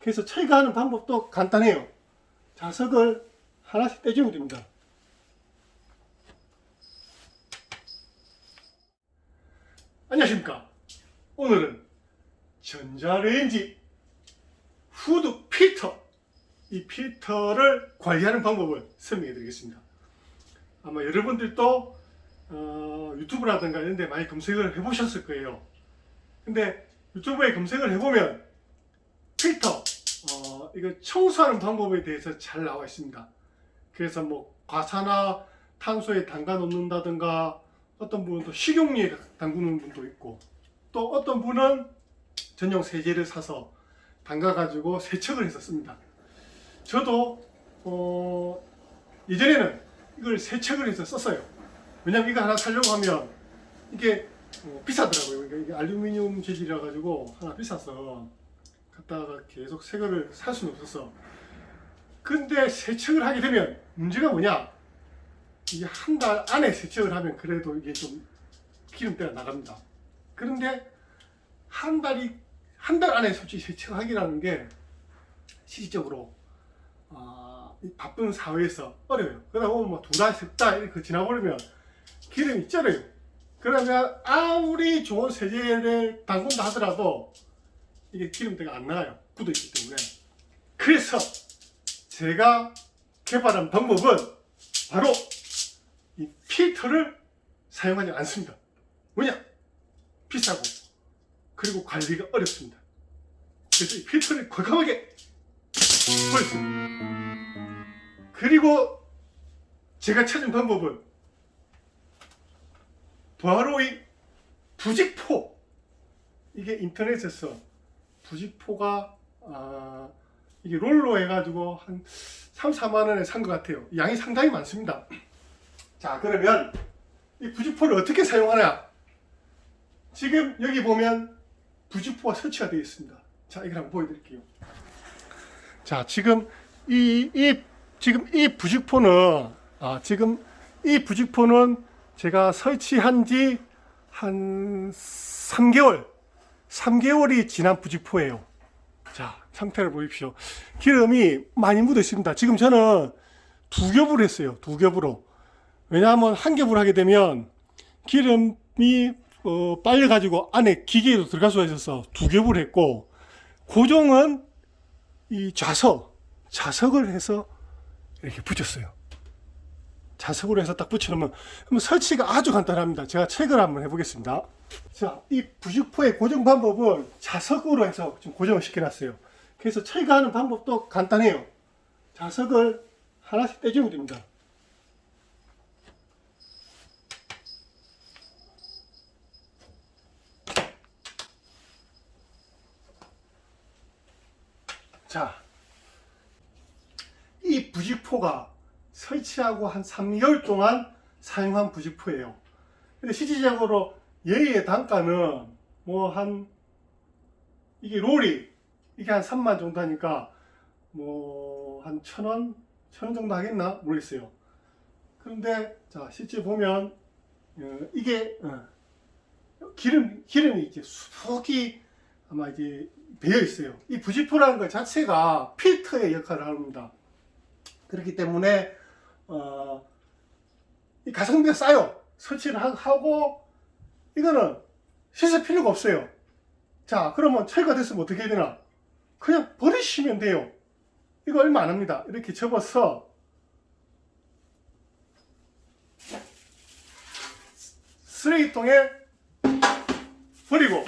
그래서 철거하는 방법도 간단해요. 자석을 하나씩 떼주면 됩니다. 안녕하십니까. 오늘은 전자레인지 후드 필터 이 필터를 관리하는 방법을 설명해 드리겠습니다. 아마 여러분들도 어, 유튜브라든가 이런 데 많이 검색을 해 보셨을 거예요. 근데 유튜브에 검색을 해보면 필터 어, 이거 청소하는 방법에 대해서 잘 나와 있습니다. 그래서 뭐 과사나 탄소에 담가 놓는다든가 어떤 분은 또 식용유에 담그는 분도 있고 또 어떤 분은 전용 세제를 사서 담가 가지고 세척을 했었습니다. 저도 어, 예전에는 이걸 세척을 해서 썼어요. 왜냐면 이거 하나 사려고 하면 이게 어, 비싸더라고요. 이게 알루미늄 재질이라 가지고 하나 비싸서 갖다가 계속 새 거를 살 수는 없었어. 근데 세척을 하게 되면 문제가 뭐냐? 이게 한 달 안에 세척을 하면 그래도 이게 좀 기름때가 나갑니다. 그런데 한 달이 한 달 안에 솔직히 세척하기라는 게 실질적으로 아, 이 바쁜 사회에서 어려워요. 그러다 보면 뭐 두 달, 석달 이렇게 지나버리면 기름이 쩔어요. 그러면 아무리 좋은 세제를 담근다 하더라도 이게 기름때가 안 나가요. 굳어있기 때문에. 그래서 제가 개발한 방법은 바로 이 필터를 사용하지 않습니다. 왜냐? 비싸고 그리고 관리가 어렵습니다. 그래서 이 필터를 과감하게 버렸습니다. 그리고 제가 찾은 방법은 바로 이 부직포 이게 인터넷에서 부직포가 아, 이게 롤로 해가지고 한 3, 4만 원에 산 것 같아요. 양이 상당히 많습니다. 자 그러면 이 부직포를 어떻게 사용하냐? 지금 여기 보면 부직포가 설치가 되어 있습니다. 자 이걸 한번 보여드릴게요. 자 지금 이, 이 지금 이 부직포는 아 지금 이 부직포는 제가 설치한 지 한 3개월 3개월이 지난 부직포예요. 자 상태를 보십시오. 기름이 많이 묻어 있습니다. 지금 저는 두 겹을 했어요. 두 겹으로. 왜냐하면 한 겹을 하게 되면 기름이 어, 빨려가지고 안에 기계에도 들어갈 수가 있어서 두 겹을 했고 고정은 이 좌석 좌석을 해서 이렇게 붙였어요. 자석으로 해서 딱 붙여놓으면 설치가 아주 간단합니다. 제가 책을 한번 해보겠습니다. 자, 이 부직포의 고정 방법은 자석으로 해서 지금 고정을 시켜놨어요. 그래서 철거하는 방법도 간단해요. 자석을 하나씩 떼주면 됩니다. 자, 이 부직포가 설치하고 한 3개월 동안 사용한 부직포예요. 근데 실질적으로 얘의 단가는 뭐 한 이게 롤이 이게 한 3만 정도 하니까 뭐 한 천 원, 천원 정도 하겠나 모르겠어요. 그런데 자 실제 보면 어, 이게 어, 기름 기름이 이제 수북이 아마 이제 배어 있어요. 이 부직포라는 것 자체가 필터의 역할을 합니다. 그렇기 때문에 어, 이 가성비가 싸요. 설치를 하- 하고 이거는 씻을 필요가 없어요. 자, 그러면 철거 됐으면 어떻게 해야 되나? 그냥 버리시면 돼요. 이거 얼마 안 합니다. 이렇게 접어서 쓰레기통에 버리고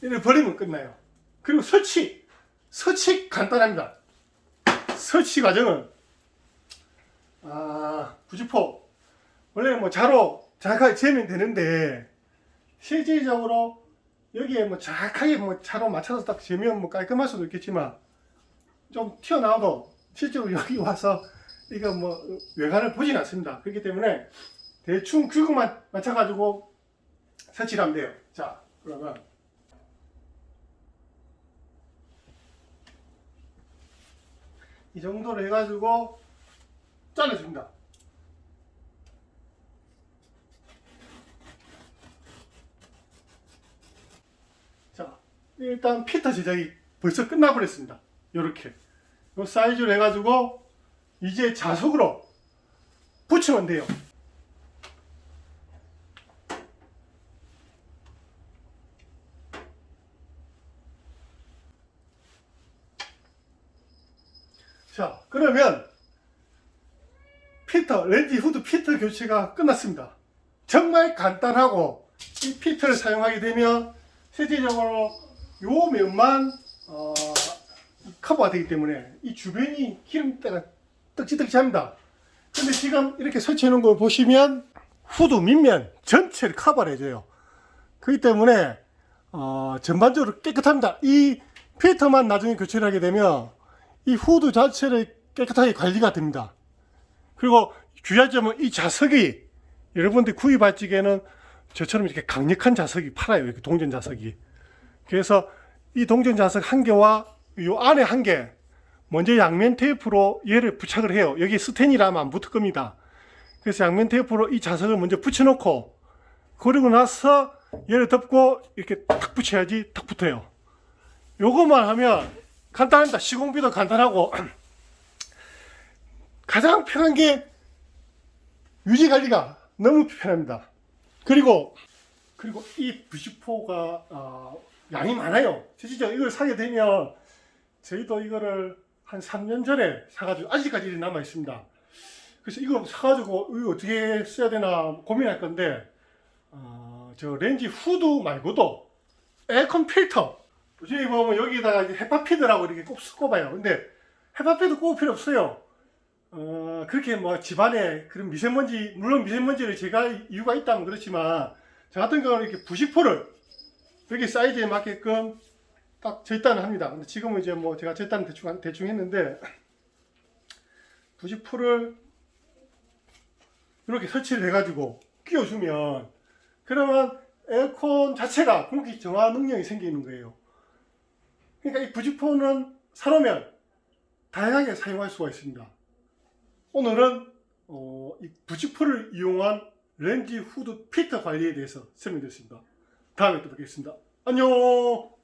이렇게 버리면 끝나요. 그리고 설치 설치 간단합니다. 설치 과정은 아 부직포 원래 뭐 자로 정확하게 재면 되는데 실질적으로 여기에 뭐 정확하게 뭐 자로 맞춰서 딱 재면 뭐 깔끔할 수도 있겠지만 좀 튀어나와도 실제로 여기 와서 이거 뭐 외관을 보진 않습니다. 그렇기 때문에 대충 규격만 맞춰가지고 설치를 하면 돼요. 자 그러면 이 정도로 해가지고 잘라줍니다. 자, 일단 피터 제작이 벌써 끝나버렸습니다. 이렇게 이 사이즈로 해가지고 이제 자석으로 붙이면 돼요. 자, 그러면 피터, 렌지 후드 피터 교체가 끝났습니다. 정말 간단하고 이 피터를 사용하게 되면 실질적으로 요 면만 어, 커버가 되기 때문에 이 주변이 기름때가 떡지떡지합니다. 근데 지금 이렇게 설치해 놓은 걸 보시면 후드 밑면 전체를 커버를 해줘요. 그렇기 때문에 어, 전반적으로 깨끗합니다. 이 필터만 나중에 교체를 하게 되면 이 후드 자체를 깨끗하게 관리가 됩니다. 그리고 주의할 점은 이 자석이 여러분들 구입할 적에는 저처럼 이렇게 강력한 자석이 팔아요. 이렇게 동전 자석이. 그래서 이 동전 자석 한 개와 이 안에 한 개, 먼저 양면 테이프로 얘를 부착을 해요. 여기 스텐이라면 안 붙을 겁니다. 그래서 양면 테이프로 이 자석을 먼저 붙여놓고, 그리고 나서 얘를 덮고 이렇게 탁 붙여야지 탁 붙어요. 요것만 하면 간단합니다. 시공비도 간단하고, 가장 편한 게 유지 관리가 너무 편합니다. 그리고 그리고 이 부시포가 어, 양이 많아요. 실질적으로 이걸 사게 되면 저희도 이거를 한 3년 전에 사가지고 아직까지 남아 있습니다. 그래서 이거 사가지고 이거 어떻게 써야 되나 고민할 건데 어, 저 렌지 후드 말고도 에어컨 필터 저희 보면 여기다가 이제 헤파피드라고 이렇게 꼭 꼽아요. 근데 헤파피드 꼽을 필요 없어요. 어, 그렇게 뭐 집안에 그런 미세먼지, 물론 미세먼지를 제가 이유가 있다면 그렇지만, 저 같은 경우는 이렇게 부식포를 여기 사이즈에 맞게끔 딱 절단을 합니다. 근데 지금은 이제 뭐 제가 절단 대충, 한- 대충 했는데, 부식포를 이렇게 설치를 해가지고 끼워주면, 그러면 에어컨 자체가 공기 정화 능력이 생기는 거예요. 그러니까 이 부직포는 사놓으면 다양하게 사용할 수가 있습니다. 오늘은 어, 이 부직포를 이용한 렌지 후드 필터 관리에 대해서 설명드렸습니다. 다음에 또 뵙겠습니다. 안녕!